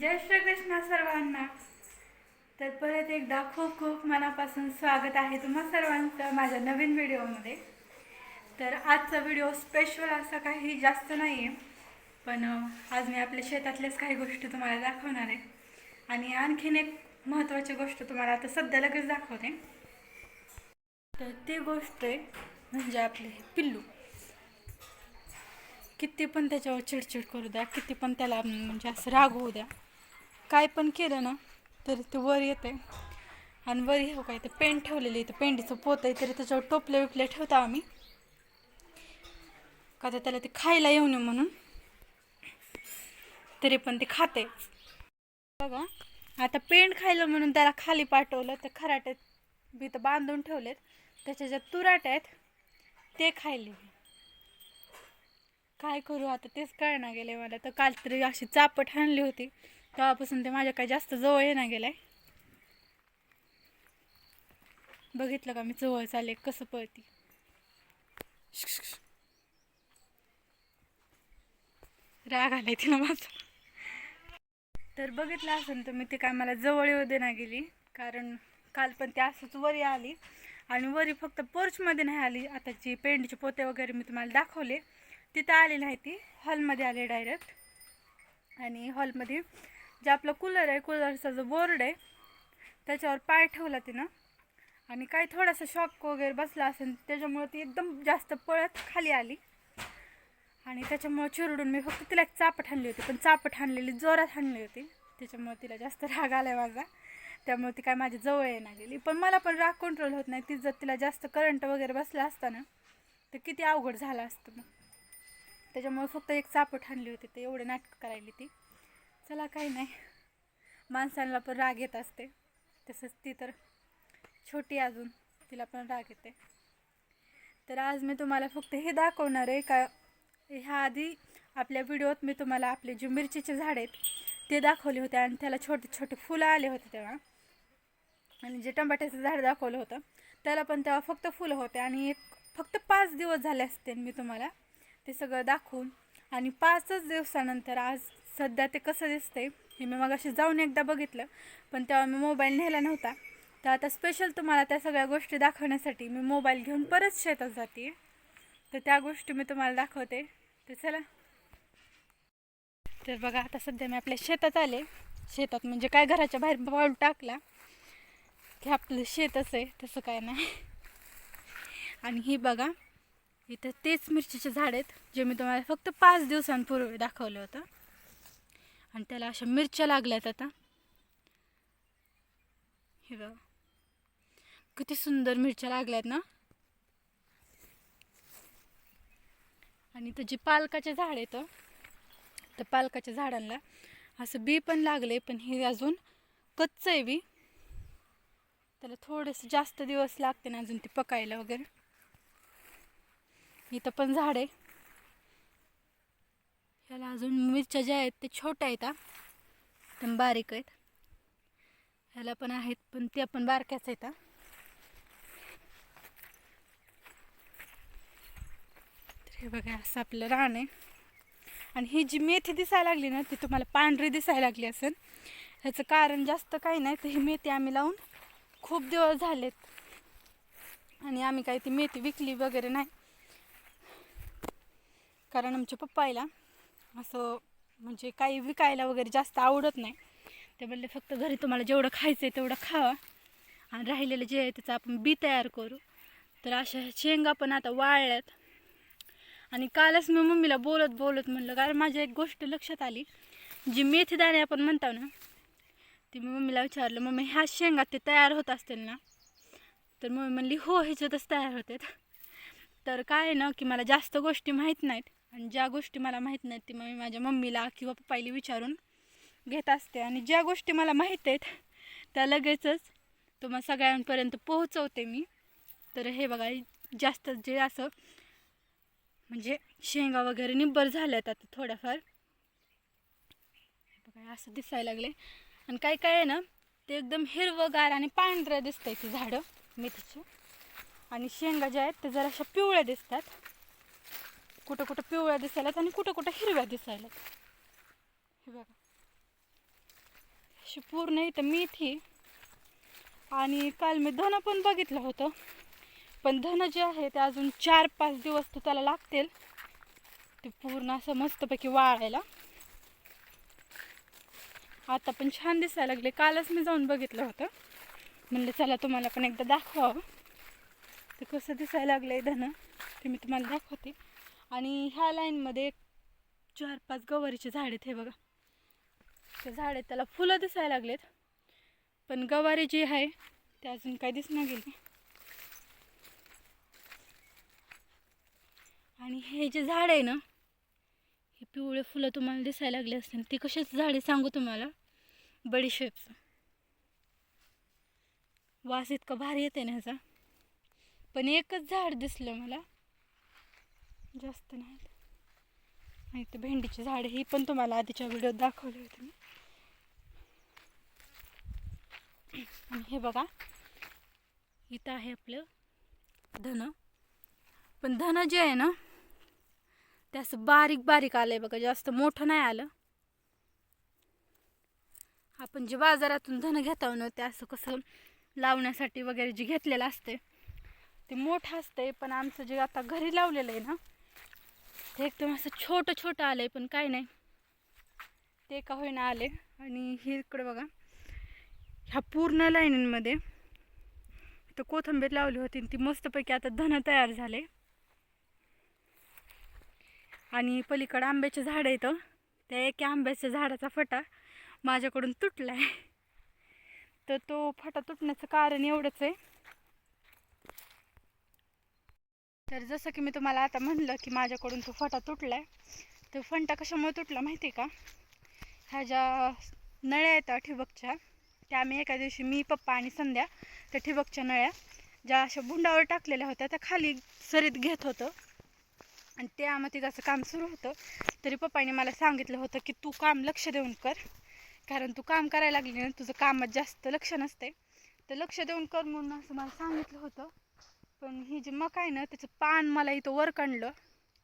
जय श्री कृष्णा सर्वांना. तर परत एकदा खूप खूप मनापासून स्वागत आहे तुम्हा सर्वांचं माझ्या नवीन व्हिडिओमध्ये. तर आजचा व्हिडिओ स्पेशल असा काही जास्त नाही आहे पण आज मी आपल्या शेतातल्याच काही गोष्टी तुम्हाला दाखवणार आहे. आणि आणखीन एक महत्त्वाची गोष्ट तुम्हाला आता सध्या लगेच दाखवते. तर ती गोष्ट आहे म्हणजे आपले पिल्लू. किती पण त्याच्यावर चिडचिड करू द्या किती पण त्याला म्हणजे असं राग होऊ द्या. काय पण केलं ना तरी ते वर येते आणि वर येऊ हो काय ते पेंट ठेवलेली इथं पेंडीचं पोत आहे तरी त्याच्यावर टोपले विपले ठेवता आम्ही. का तर त्याला ते खायला येऊ नये म्हणून. तरी पण ते खाते बघा आता पेंट खायला म्हणून त्याला खाली पाठवलं तर खराट्यात बी तर बांधून ठेवलेत. त्याच्या ज्या तुराट आहेत ते खायले. काय करू आता तेच कळना गेले मला. तर काल तरी अशी चापट आणली होती. तेव्हापासून ते माझ्या काय जास्त जवळ येणं गेलाय. बघितलं का मी जवळ चालले कसं पळती. राग आलाय तिला माझा. तर बघितलं असेल तर मी ते काय मला जवळ येऊ दे गेली. कारण काल पण ती असंच वरी आली. आणि वरी फक्त पोर्चमध्ये नाही आली. आता जी पेंडचे पोते वगैरे मी तुम्हाला दाखवले. तिथं आली नाही ती. हॉलमध्ये आली डायरेक्ट आणि हॉलमध्ये जे आपलं कूलर आहे कूलरचा जो बोर्ड आहे त्याच्यावर पाय ठेवला तिनं. आणि काही थोडासा शॉक वगैरे बसला असेल त्याच्यामुळे ती एकदम जास्त पळत खाली आली. आणि त्याच्यामुळे चिरडून मी फक्त तिला एक चापट आणली होती पण चापट आणलेली जोरात आणली होती. त्याच्यामुळे तिला जास्त राग आलाय माझा. त्यामुळे ती काय माझ्या जवळ येणार गेली. पण मला पण राग कंट्रोल होत नाही. ती जर तिला जास्त करंट वगैरे बसला असता ना तर किती अवघड झालं असतं मग. त्याच्यामुळे फक्त एक चापट आणली होती ते एवढं नाटक करायली ती. चला काही नाही. माणसांना पण राग येत असते. तसंच ती तर छोटी अजून. तिला पण राग येते. तर आज मी तुम्हाला फक्त हे दाखवणार आहे का ह्या आधी आपल्या व्हिडिओत मी तुम्हाला आपले जे मिरचीचे झाड आहेत ते दाखवले होते आणि त्याला छोटे छोटे फुलं आले होते तेव्हा. आणि जे टमाट्याचं झाड दाखवलं होतं त्याला पण तेव्हा फक्त फुलं होते आणि एक फक्त पाच दिवस झाले असते मी तुम्हाला ते सगळं दाखवून. आणि पाचच दिवसानंतर आज सध्या ते कसं दिसतंय हे मी मग अशी जाऊन एकदा बघितलं पण तेव्हा मी मोबाईल नेला नव्हता. तर आता स्पेशल तुम्हाला त्या सगळ्या गोष्टी दाखवण्यासाठी मी मोबाईल घेऊन परत शेतात जाते तर त्या गोष्टी मी तुम्हाला दाखवते. तर चला. तर बघा आता सध्या मी आपल्या शेतात आले. शेतात म्हणजे काय घराच्या बाहेर पाऊल टाकला. की आपलं शेतच आहे तसं काय नाही. आणि ही बघा इथं तेच मिरचीचे झाड आहेत जे मी तुम्हाला फक्त पाच दिवसांपूर्वी दाखवलं होतं. आणि त्याला अशा मिरच्या लागल्यात आता. हे बघा. किती सुंदर मिरच्या लागल्यात ना. आणि इथं जे पालकाचे झाड येतं तर पालकाच्या झाडांना असं बी पण लागले पण हे अजून कच्चं आहे बी. त्याला थोडंसं जास्त दिवस लागते ना अजून ते पकायला वगैरे. इथं पण झाड आहे. ह्याला अजून मिरच्या ज्या आहेत ते छोट्या आहेत एकदम बारीक आहेत. ह्याला पण आहेत पण त्या पण बारक्याच आहेत तर हे बघा असं आपलं रान आहे. आणि ही जी मेथी दिसायला लागली ना ती तुम्हाला पांढरी दिसायला लागली असेल. ह्याचं कारण जास्त काही नाही तर ही मेथी आम्ही लावून खूप दिवस झालेत. आणि आम्ही काही ती मेथी विकली वगैरे नाही. कारण आमच्या पप्पायला असं म्हणजे काही विकायला वगैरे जास्त आवडत नाही. ते म्हणले फक्त घरी तुम्हाला जेवढं खायचं आहे तेवढं खावा आणि राहिलेलं जे आहे त्याचं आपण बी तयार करू. तर अशा शेंगा पण आता वाळल्यात. आणि कालच मी मम्मीला बोलत बोलत म्हणलं कारण माझ्या एक गोष्ट लक्षात आली. जी मेथी दाणे आपण म्हणतो ना ती मी मम्मीला विचारलं मम्मी ह्या शेंगा ते तयार होत असतील ना? तर मम्मी म्हणली हो ह्याच्यातच तयार होतात. तर काय आहे ना की मला जास्त गोष्टी माहीत नाहीत. आणि ज्या गोष्टी मला माहीत नाहीत ती मी माझ्या मम्मीला किंवा पप्पाईला विचारून घेत असते. आणि ज्या गोष्टी मला माहीत आहेत त्या लगेचच तुम्हाला सगळ्यांपर्यंत पोहोचवते मी. तर हे बघा जास्त जे असं म्हणजे शेंगा वगैरे निब्बर झाल्यात आता थोड्याफार. बघा असं दिसायला लागले आणि काय काय आहे ना ते एकदम हिरवंगार आणि पांढरं दिसतंय ते झाडं मेथीचे. आणि शेंगा ज्या आहेत ते जराशा पिवळ्या दिसतात. कुठं कुठं पिवळ्या दिसायलात आणि कुठं कुठं हिरव्या दिसायला हे बघा. अशी पूर्ण इथं मेथी आणि काल मी धनं पण बघितलं होतं. पण धनं जे आहे ते अजून चार पाच दिवस तर त्याला लागतील. ते पूर्ण असं मस्तपैकी वाळायला. आता पण छान दिसायला लागले. कालच मी जाऊन बघितलं होतं. म्हणलं चला तुम्हाला पण एकदा दाखवावं. ते कसं दिसायला लागलंय धनं ते मी तुम्हाला दाखवते. आणि ह्या लाईनमध्ये चार पाच गवारीचे झाड आहेत हे बघा. ते झाड आहेत त्याला फुलं दिसायला लागलेत. पण गवारी जी आहे ते अजून काही दिसणं गेली आणि हे जे झाड आहे ना हे पिवळे फुलं तुम्हाला दिसायला लागले असतील. ते कशीच झाड सांगू तुम्हाला? बडीशेपचं वास इतका भारी येते ना ह्याचा. पण एकच झाड दिसलं मला. जास्त नाही आणि ते झाडे ही पण तुम्हाला आधीच्या व्हिडिओत दाखवले होते मी. आणि हे बघा इथं आहे आपलं धन. पण धन जे आहे ना ते असं बारीक बारीक आलंय बघा जास्त मोठं नाही आलं. आपण जे बाजारातून धन घेतो ना ते असं कसं लावण्यासाठी वगैरे जे घेतलेलं असते ते मोठं असतंय. पण आमचं जे आता घरी लावलेलं आहे ना ते एकदम असं छोटं छोटं आलं आहे पण काय नाही. ते का होईना आले. आणि हे इकडे बघा. ह्या पूर्ण लाईनींमध्ये तर कोथंबीर लावली होती आणि ती मस्तपैकी आता धन तयार झाले. आणि पलीकडं आंब्याचे झाड येतं त्या एका आंब्याच्या झाडाचा फटा माझ्याकडून तुटला आहे तर तो फटा तुटण्याचं कारण एवढंच आहे. तर जसं की मी तुम्हाला आता म्हणलं की माझ्याकडून तो फटा तुटला आहे तो फंटा कशामुळे तुटला माहिती आहे का? ह्या ज्या नळ्या येतात ठिबकच्या त्या आम्ही एका दिवशी मी पप्पा आणि संध्या त्या ठिबकच्या नळ्या ज्या अशा बुंडावर टाकलेल्या होत्या त्या खाली सरीत घेत होतं. आणि ते आम्हा तिघाचं काम सुरू होतं. तरी पप्पाने मला सांगितलं होतं की तू काम लक्ष देऊन कर कारण तू काम करायला लागली ना तुझं कामात जास्त लक्ष नसते तर लक्ष देऊन कर म्हणून असं मला सांगितलं होतं. पण ही जी मका आहे ना त्याचं पान मला इथं वर काढलं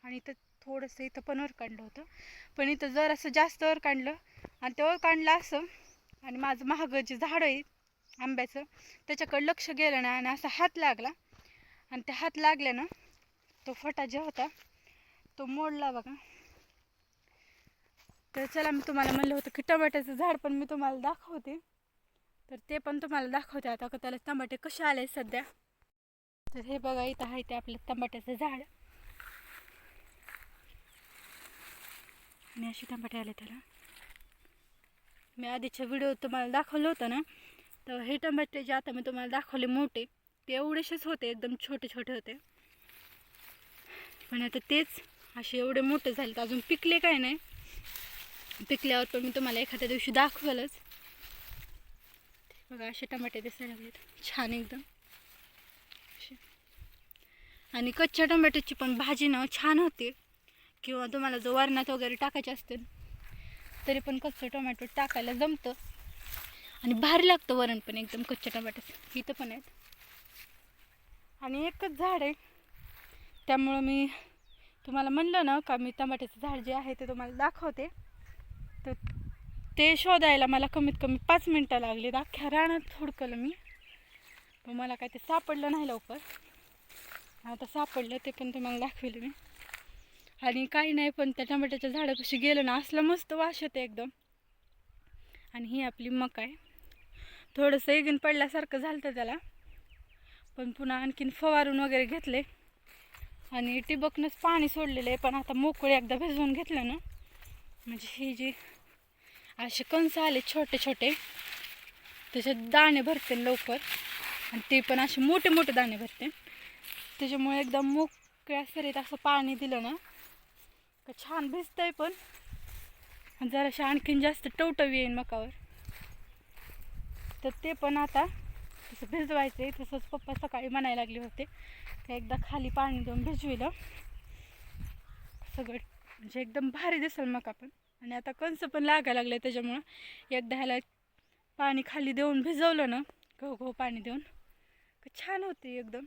आणि इथं थोडंसं इथं पण वर काढलं होतं. पण इथं जर असं जास्त वर काढलं आणि ते वर काढलं असं आणि माझं महाग जे झाड आहे आंब्याचं त्याच्याकडे लक्ष गेलं नाही आणि असा हात लागला. आणि त्या हात लागल्यानं तो फटा जे होता तो मोडला बघा. तर चला मी तुम्हाला म्हणलं होतं की टमाट्याचं झाड पण मी तुम्हाला दाखवते. तर ते पण तुम्हाला दाखवते आता का त्याला टमाटे कसे आले सध्या. तर हे बघा इथं आहे ते आपलं टमाट्याचं झाड. आणि असे टमाटे आले त्याला. मी आधीच्या व्हिडिओ तुम्हाला दाखवलं होतं ना? तर हे टमाटे जे आता मी तुम्हाला दाखवले मोठे ते एवढेसेच होते एकदम छोटे छोटे होते. पण आता तेच असे एवढे मोठे झाले तर अजून पिकले काय नाही. पिकल्यावर पण मी तुम्हाला एखाद्या दिवशी दाखवलंच. बघा असे टमाटे दिसायला लागलेत. छान एकदम. आणि कच्च्या टोमॅटोची पण भाजी ना छान होते. किंवा तुम्हाला जो वरणात वगैरे टाकायचे असतील तरी पण कच्चं टोमॅटो टाकायला जमतं. आणि भारी लागतं वरण पण एकदम कच्च्या टमाट्याचं इथं पण आहेत. आणि एकच झाड आहे. त्यामुळं मी तुम्हाला म्हणलं ना का मी टमाट्याचं झाड जे आहे ते तुम्हाला दाखवते. तर ते शोधायला मला कमीत कमी पाच मिनटं लागली. अख्ख्या रानात हुडकलं मी. पण मला काय ते सापडलं नाही लवकर. आता सापडलं ते पण तुम्हाला दाखवेल मी. आणि काही नाही पण त्या टमाट्याच्या झाडापाशी गेलं ना असलं मस्त वास होते एकदम. आणि ही आपली मका आहे. थोडंसं एगीन पडल्यासारखं झालं होतं त्याला. पण पुन्हा आणखीन फवारून वगैरे घेतले. आणि टिबकनंच पाणी सोडलेलं आहे पण आता मोकळे एकदा भिजवून घेतलं ना. म्हणजे ही जी असे कंस आले छोटे छोटे त्याच्यात दाणे भरते लवकर. आणि ते पण असे मोठे मोठे दाणे भरते. त्याच्यामुळे एकदम मोकळ्या सरीत असं पाणी दिलं ना का छान भिजतंय पण. जराशी जराशा आणखीन जास्त टवटवी येईन मकावर. तर ते पण आता तसं भिजवायचं आहे तसंच पप्पा सकाळी म्हणायला लागले होते का एकदा खाली पाणी देऊन भिजविलं. सगळं म्हणजे एकदम भारी दिसेल मका पण. आणि आता कंस पण लागायला लागले त्याच्यामुळं एकदा ह्याला पाणी खाली देऊन भिजवलं ना गहू गहू पाणी देऊन का छान होते एकदम.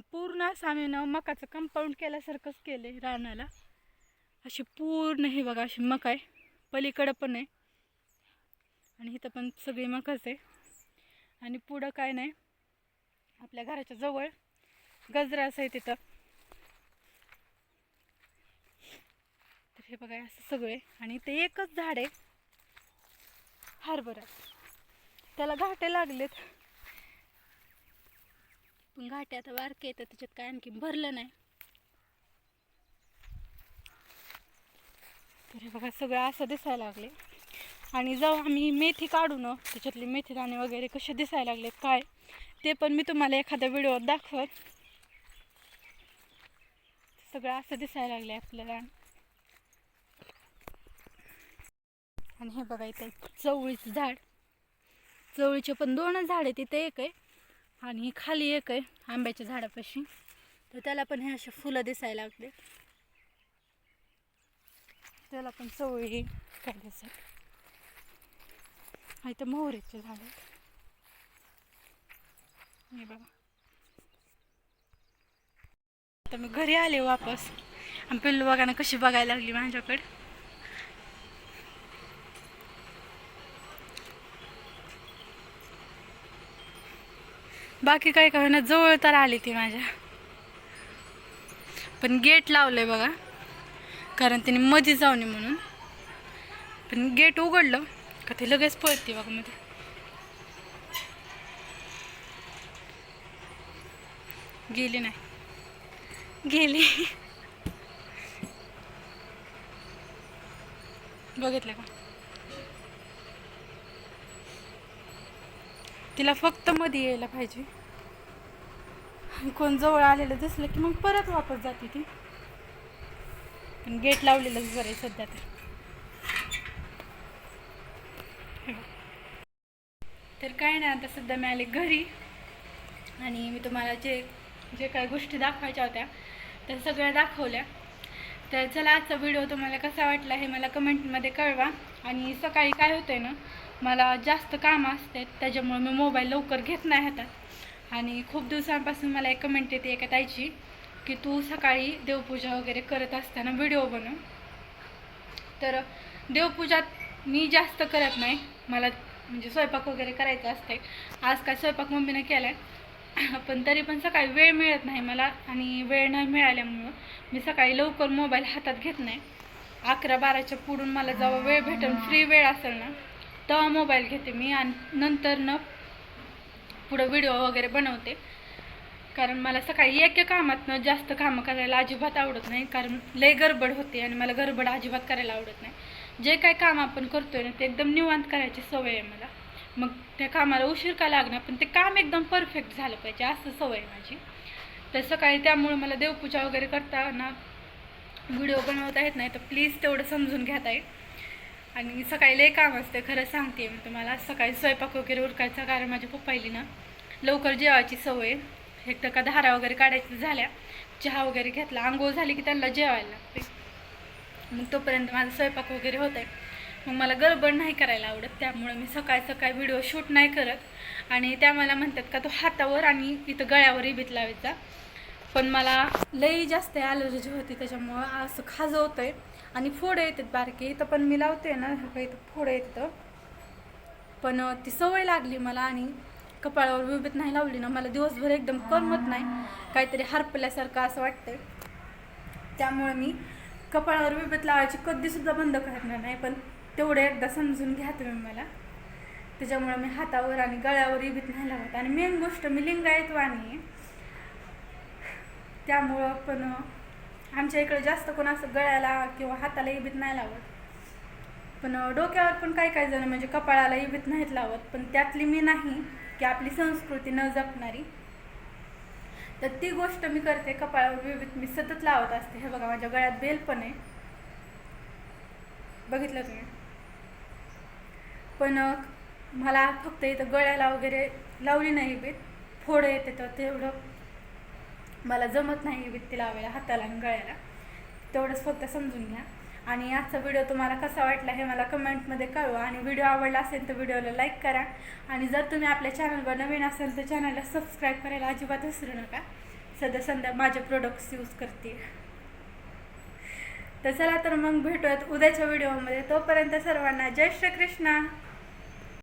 पूर्ण असं आम्ही ना मकाचं कंपाऊंड केल्यासारखंच केलं आहे रानाला. अशी पूर्ण हे बघा अशी मका आहे. पलीकडं पण आहे. आणि इथं पण सगळी मकच आहे. आणि पुढं काय नाही. आपल्या घराच्या जवळ गजरा असं आहे तिथं. तर हे बघा असं सगळे आणि ते एकच झाड आहे. हरभरा. त्याला घाटे लागलेत. पण घाटे आता बारके येतात त्याच्यात काय आणखी भरलं नाही. तर हे बघा सगळं असं दिसायला लागले. आणि जाऊ आम्ही मेथी काढू ना त्याच्यातली मेथी दाणे वगैरे कसे दिसायला लागलेत काय? ते पण मी तुम्हाला एखाद्या व्हिडिओत दाखवत सगळं असं दिसायला लागले आपल्याला आणि हे बघा इथं चवळीचं झाड. चवळीचे पण दोनच झाड आहे तिथे एक आहे. आणि खाली एक आहे आंब्याच्या झाडापाशी. तर त्याला पण हे असे फुलं दिसायला लागले. त्याला पण चवळी काय दिसत नाही तर मोहरीचे झाड हे बघा. आता मी घरी आले वापस. आणि पिल्लू बघाना कशी बघायला लागली माझ्याकडे. बाकी काय काय ना जवळ तर आली ती माझ्या. पण गेट लावलं आहे बघा. कारण तिने मध्ये जाऊ नये म्हणून. पण गेट उघडलं का ते लगेच पळते बघा मध्ये गेली नाही. गेली. बघितलं का? तिला फक्त मध्ये यायला पाहिजे. आणि कोण जवळ आलेलं दिसलं की मग परत वापस जाते ती. पण गेट लावलेलंच बरं आहे सध्या तर. तर काय नाही आता सध्या मी आले घरी. आणि मी तुम्हाला जे जे काही गोष्टी दाखवायच्या होत्या त्या सगळ्या दाखवल्या. तर चला आजचा व्हिडिओ तुम्हाला कसा वाटला हे मला कमेंटमध्ये कळवा. आणि सकाळी काय होतं आहे ना मला जास्त कामं असते त्याच्यामुळे मी मोबाईल लवकर घेत नाही हातात. आणि खूप दिवसांपासून मला एक कमेंट येते एका ताईची की तू सकाळी देवपूजा वगैरे करत असताना व्हिडिओ बनव. तर देवपूजात मी जास्त करत नाही. मला म्हणजे स्वयंपाक वगैरे करायचा असते आज काय स्वयंपाक मम्मीनं केला आहे पण तरी पण सकाळी वेळ मिळत नाही मला आणि वेळ नाही मिळाल्यामुळं मी सकाळी लवकर मोबाईल हातात घेत नाही. अकरा बाराच्या पुढून मला जेव्हा वेळ भेटेल फ्री वेळ असेल ना तेव्हा मोबाईल घेते मी आणि नंतर न पुढं व्हिडिओ वगैरे बनवते. कारण मला सकाळी एक एक कामातनं जास्त कामं करायला अजिबात आवडत नाही. कारण लय गडबड होते आणि मला गडबड अजिबात करायला आवडत नाही. जे काय काम आपण करतोय ना ते एकदम निवांत करायची सवय आहे मला. मग त्या कामाला उशीर का लागणार? पण ते काम एकदम परफेक्ट झालं पाहिजे असं सवय आहे माझी. तर सकाळी त्यामुळे मला देवपूजा वगैरे करताना व्हिडिओ बनवता येत नाही तर प्लीज तेवढं समजून घेता येईल आणि सकाळी लय काम असते खरं सांगते मी तुम्हाला. सकाळी स्वयंपाक वगैरे उरकायचा कारण माझ्या पप्पाईली ना लवकर जेवायची सवय. एक तर का धारा वगैरे काढायची झाल्या चहा वगैरे घेतला आंघोळ झाली की त्यांना जेवायला लागते मग तोपर्यंत माझा स्वयंपाक वगैरे होत आहे मग मला गडबड नाही करायला आवडत त्यामुळे मी सकाळ सकाळी व्हिडिओ शूट नाही करत. आणि त्या मला म्हणतात का तो हातावर आणि इथं गळ्यावर इबीत लावायचा. पण मला लई जास्त ॲलर्जी होती त्याच्यामुळं असं खाजवतं आहे आणि फोडं येतात बारके इथं पण मी लावते ना ह्या इथं फोडं येतं. पण ती सवय लागली मला आणि कपाळावर विभीत नाही लावली ना मला दिवसभर एकदम करमत नाही. काहीतरी हरपल्यासारखं असं वाटतं त्यामुळे मी कपाळावर विभीत लावायची कधीसुद्धा बंद करणार नाही पण तेवढं एकदा समजून घ्या तुम्ही मला. त्याच्यामुळे मी हातावर आणि गळ्यावर इबीत नाही लावत आणि मेन गोष्ट मी लिंगायत वाणी आहे. त्यामुळं पण आमच्या इकडे जास्त कोण असं गळ्याला किंवा हाताला इबीत नाही लावत. पण डोक्यावर पण काही काही जण म्हणजे कपाळाला इबीत नाहीत लावत. पण त्यातली मी नाही की आपली संस्कृती न जपणारी. तर ती गोष्ट मी करते. कपाळावर विविध मी सतत लावत असते. हे बघा माझ्या गळ्यात बेल पण आहे. बघितलं तुम्ही? पण मला फक्त इथं गळ्याला वगैरे लावली नाही बीत फोडं येते तर तेवढं. मला जमत नाही बीत ती लावायला हाताला आणि गळ्याला. तेवढंच फक्त समजून घ्या. आणि आजचा व्हिडिओ तुम्हाला कसा वाटला हे मला कमेंटमध्ये कळवा. आणि व्हिडिओ आवडला असेल तर व्हिडिओला लाईक करा. आणि जर तुम्ही आपल्या चॅनलवर नवीन असेल तर चॅनलला सबस्क्राईब करायला अजिबात विसरू नका. सध्या संध्या माझे प्रोडक्ट्स यूज करते. तर चला तर मग भेटूयात उद्याच्या व्हिडिओमध्ये. तोपर्यंत सर्वांना जय श्रीकृष्णा.